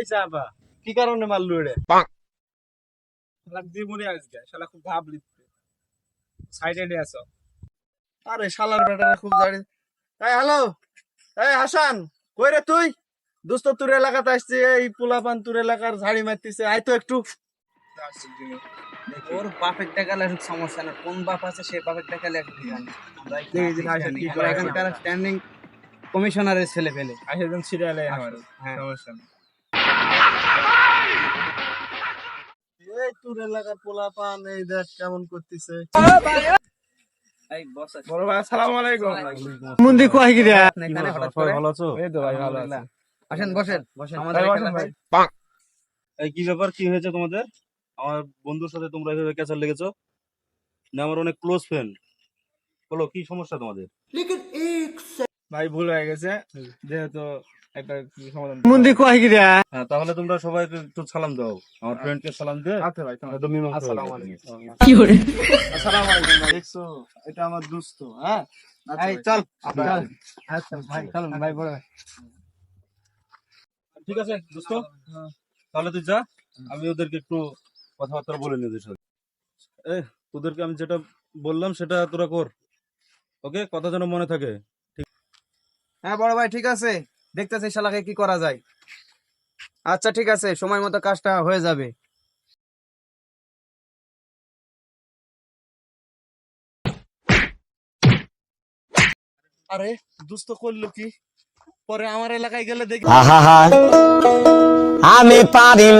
হয়েছে আবার কি কারণে মারলু রে শালা দিমুনি আজকে শালা খুব ভাব লিখতে সাইডে নিয়ে আরে শালার বেটারে খুব জানি। এই হ্যালো? এই হাসান কই রে তুই? দোস্ত তোর এলাকাতে আসছে এই পোলাপান তোর এলাকার ঝাড়ি মারতেছে। আয় তো একটু। ওর বাপের টাকালে সমস্যা না কোন বাপ আছে সে বাপের টাকালে একটু জানি। আমরা দেখি যে ভাই কি করে এখানকার স্ট্যান্ডিং কমিশনারের ছেলে ফেলে আসে দিন সিরিয়ালে আমার। হ্যাঁ। সমস্যা এলাকার পোলাপান এই দেখ কেমন করতেছে। এই বস আছে। বড় ভাই আসসালামু আলাইকুম। মুন্দি কয় কি রে? আপনি এখানে হঠাৎ করে? ভালো আছো? এই তো ভাই ভালো আছে। আসেন বসেন। বসেন। আমাদের ভাই, বসেন এখানে ভাই। এই কি ব্যাপার? কি হয়েছে তোমাদের? আমার বন্ধুর সাথে তোমরা এভাবে ক্যাচার লেগেছো? না আমার অনেক ক্লোজ ফ্রেন্ড বলো কি সমস্যা তোমাদের? ভাই ভুল হয়ে গেছে। যেহেতু একটা সমাধান মুন্দি কয় কি রে? হ্যাঁ তাহলে তোমরা সবাই একটু সালাম দাও। আমার ফ্রেন্ডকে সালাম দে। আচ্ছা ভাই আসসালামু আলাইকুম। দেখছ এটা আমার দোস্ত হ্যাঁ? এই চল চল। আচ্ছা ভাই। চলুন ভাই বড় ভাই। ঠিক আছে দোস্ত? তাহলে তুই যা আমি ওদেরকে একটু কথাবার্তা বলে সাথে। এ তোদেরকে আমি যেটা বললাম সেটা তোরা কর। ওকে? কথা যেন মনে থাকে। হ্যাঁ বড় ভাই ঠিক আছে। দেখতেছি শালাকে কি করা যায়। আচ্ছা ঠিক আছে, সময় মতো কাজটা হয়ে যাবে। আরে দুস্থ করল কি? পরে আমার এলাকায় গেলে দেখি আমি পারি